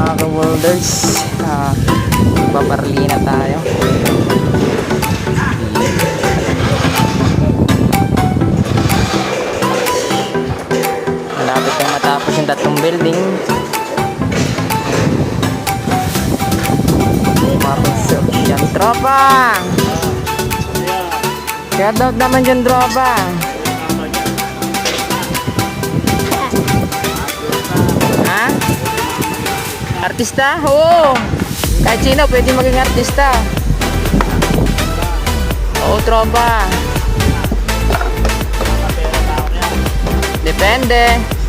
mga ka-welders. Ah, paparlina tayo. Malapit na matapos yung tatlong building. Mapasok yan, tropa! Shout out naman dyan, tropa! Artista? Oo! Kahit sino, pwede maging artista. Oo, tropa. Depende.